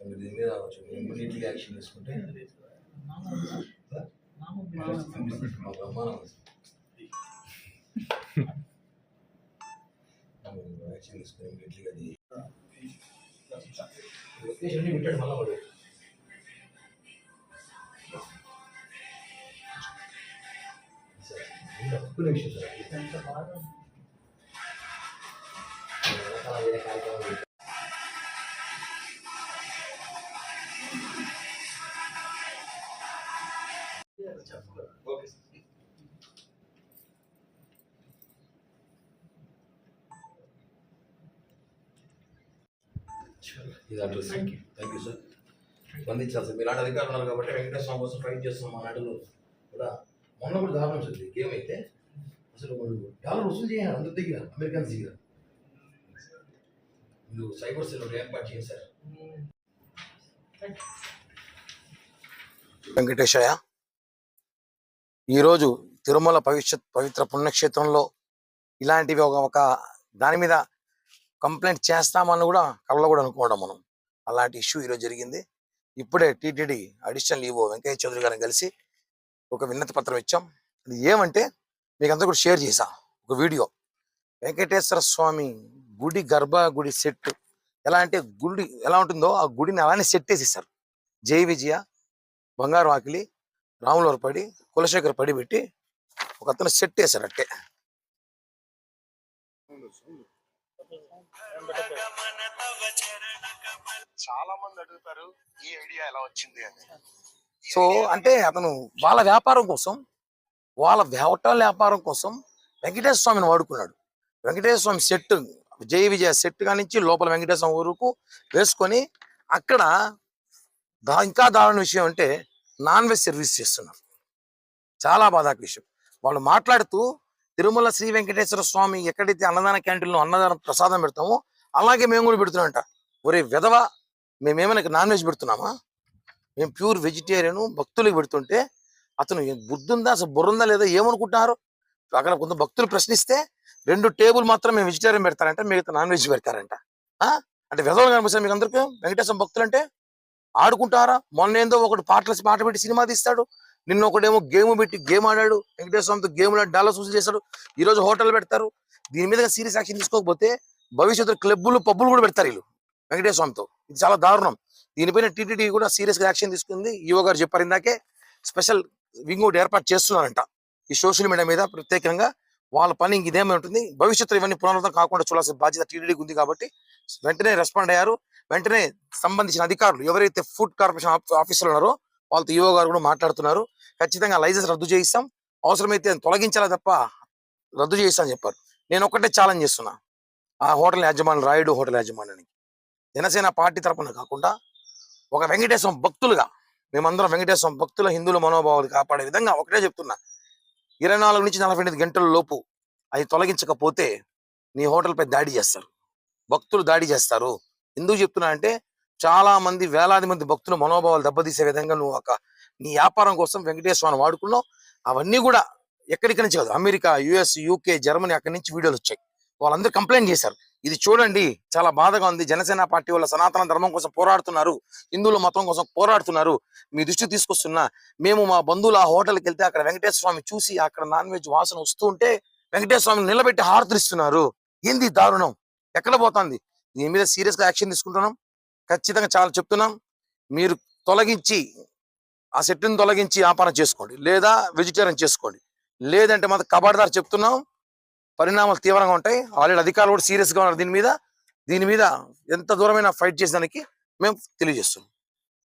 మీరు దీని మీద యాక్షన్ తీసుకుంటే. యాక్షన్ అది. లొకేషన్ వింటాడు మళ్ళా ఓకే సార్. ఇది అడ్రస్ థ్యాంక్ యూ సార్ స్పందించాలి సార్. మీరు అలాంటి అధికారులు ఉన్నారు కాబట్టి వెంకటేశ్వర కోసం ఫైట్ చేస్తున్నాం మా నాటిలో కూడా. మొన్న కూడా దారుణం సార్ గేమ్ అయితే అసలు వాళ్ళు డాలర్ వసూలు చేయాలి అందరి దగ్గర అమెరికన్స్ దగ్గర. మీరు సైబర్ సెల్ ఏర్పాటు చేశారు. వెంకటేశయ్య ఈరోజు తిరుమల పవిత్ర పవిత్ర పుణ్యక్షేత్రంలో ఇలాంటివి ఒక ఒక దాని మీద కంప్లైంట్ చేస్తామని కూడా కళ్ళ కూడా అనుకోవడం మనం. అలాంటి ఇష్యూ ఈరోజు జరిగింది. ఇప్పుడే TTD additional EO Venkaiah Chowdary గారిని కలిసి ఒక విన్నతి పత్రం ఇచ్చాం. అది ఏమంటే మీకు కూడా షేర్ చేశా ఒక వీడియో. వెంకటేశ్వర స్వామి గుడి గర్భ గుడి సెట్ ఎలా అంటే గుడి ఎలా ఉంటుందో ఆ గుడిని అలానే సెట్ చేసేసారు జై విజయ బంగారు ఆకిలి రాములవారి పడి కులశేఖర్ పడి పెట్టి ఒక అతను సెట్ వేశారు అట్టే. చాలా మంది అడుగుతారు ఈ ఐడియా ఎలా వచ్చింది అని. సో అంటే అతను వాళ్ళ వ్యాపారం కోసం వాళ్ళ హోటల్ వ్యాపారం కోసం వెంకటేశ్వర స్వామిని వాడుకున్నాడు. వెంకటేశ్వర స్వామి సెట్ జై విజయ సెట్ కానించి లోపల వెంకటేశ్వర స్వామి వేసుకొని అక్కడ దా ఇంకా దారుణ విషయం అంటే నాన్ వెజ్ సర్వీస్ చేస్తున్నారు. చాలా బాధాక విషయం. వాళ్ళు మాట్లాడుతూ తిరుమల శ్రీ వెంకటేశ్వర స్వామి ఎక్కడైతే అన్నదాన క్యాంటీన్లో అన్నదాన ప్రసాదం పెడతామో అలాగే మేము కూడా పెడుతున్నామంట. ఒరే విధవ మేమేమైనా నాన్ వెజ్ పెడుతున్నామా? మేము ప్యూర్ వెజిటేరియన్ భక్తులకు పెడుతుంటే అతను ఏ- బుద్ధి ఉందా అసలు బుర్ర ఉందా లేదా ఏమనుకుంటున్నారు? అక్కడ కొంత భక్తులు ప్రశ్నిస్తే రెండు టేబుల్ మాత్రం మేము వెజిటేరియన్ పెడతారంట మిగతా నాన్ వెజ్ పెడతారంట. ఆ? అంటే విధవలు కనిపిస్తారు మీకు అందరికీ? వెంకటేశ్వర భక్తులు అంటే ఆడుకుంటారా? మొన్న ఏందో ఒకటి పాటలు పాట పెట్టి సినిమా తీస్తాడు. నిన్న ఒకడేమో గేమ్ పెట్టి గేమ్ ఆడాడు. వెంకటేశ్వర స్వామితో గేమ్ డాలర్ సూచన చేశాడు. ఈ రోజు హోటల్ పెడతారు. దీని మీద సీరియస్ యాక్షన్ తీసుకోకపోతే భవిష్యత్తులో క్లబ్బులు పబ్బులు కూడా పెడతారు వీళ్ళు వెంకటేశ్వర స్వామితో. ఇది చాలా దారుణం. దీనిపైన టీటీడీ కూడా సీరియస్గా యాక్షన్ తీసుకుంది. ఈవో గారు చెప్పారు ఇందాకే స్పెషల్ వింగ్ ఒకటి ఏర్పాటు చేస్తున్నారంట. ఈ సోషల్ మీడియా మీద ప్రత్యేకంగా వాళ్ళ పని ఇదేమై ఉంటుంది. భవిష్యత్తులో ఇవన్నీ పునరుద్ధం కాకుండా చూడాల్సిన బాధ్యత టీడీడీకి ఉంది కాబట్టి వెంటనే రెస్పాండ్ అయ్యారు. వెంటనే సంబంధించిన అధికారులు ఎవరైతే ఫుడ్ కార్పొరేషన్ ఆఫీసులు ఉన్నారో వాళ్ళతో ఈవో గారు కూడా మాట్లాడుతున్నారు. ఖచ్చితంగా లైసెన్స్ రద్దు చేయిస్తాం. అవసరమైతే తొలగించాలా తప్ప రద్దు చేయిస్తామని చెప్పారు. నేను ఒక్కటే ఛాలెంజ్ చేస్తున్నా. ఆ హోటల్ యాజమాని రాయుడు హోటల్ యాజమాన్యానికి. జనసేన పార్టీ తరపున కాకుండా ఒక వెంకటేశ్వరం భక్తులుగా మేమందరం వెంకటేశ్వరం భక్తుల హిందువుల మనోభావాలు కాపాడే విధంగా ఒకటే చెప్తున్నా. ఇరవై నాలుగు నుంచి నలభై ఎనిమిది గంటల లోపు అది తొలగించకపోతే నీ హోటల్ పై దాడి చేస్తారు. భక్తులు దాడి చేస్తారు. ఎందుకు చెప్తున్నా అంటే చాలా మంది వేలాది మంది భక్తుల మనోభావాలు దెబ్బతీసే విధంగా నువ్వు ఒక నీ వ్యాపారం కోసం వెంకటేశ్వరాన్ని వాడుకున్నావు. అవన్నీ కూడా ఎక్కడికి నుంచి కాదు. అమెరికా యుఎస్ యూకే జర్మనీ అక్కడి నుంచి వీడియోలు వచ్చాయి. వాళ్ళందరూ కంప్లైంట్ చేశారు. ఇది చూడండి చాలా బాధగా ఉంది. జనసేన పార్టీ వాళ్ళ సనాతన ధర్మం కోసం పోరాడుతున్నారు. హిందువుల మతం కోసం పోరాడుతున్నారు. మీ దృష్టి తీసుకొస్తున్నా మేము మా బంధువులు ఆ హోటల్కి వెళ్తే అక్కడ వెంకటేశ్వర స్వామి చూసి అక్కడ నాన్ వెజ్ వాసన వస్తూ ఉంటే వెంకటేశ్వర స్వామిని నిలబెట్టి హారతిస్తున్నారు. ఇస్తున్నారు ఏంది దారుణం? ఎక్కడ పోతుంది? దీని మీద సీరియస్గా యాక్షన్ తీసుకుంటున్నాం. ఖచ్చితంగా చాలా చెప్తున్నాం. మీరు తొలగించి ఆ సెట్ని తొలగించి వ్యాపారం చేసుకోండి. లేదా వెజిటేరియన్ చేసుకోండి. లేదంటే మాత్రం కబాడదారు చెప్తున్నాం. పరిణామాలు తీవ్రంగా ఉంటాయి. ఆల్రెడీ అధికారులు కూడా సీరియస్గా ఉన్నారు దీని మీద. దీని మీద ఎంత దూరమైన ఫైట్ చేసేదానికి మేము తెలియజేస్తున్నాం.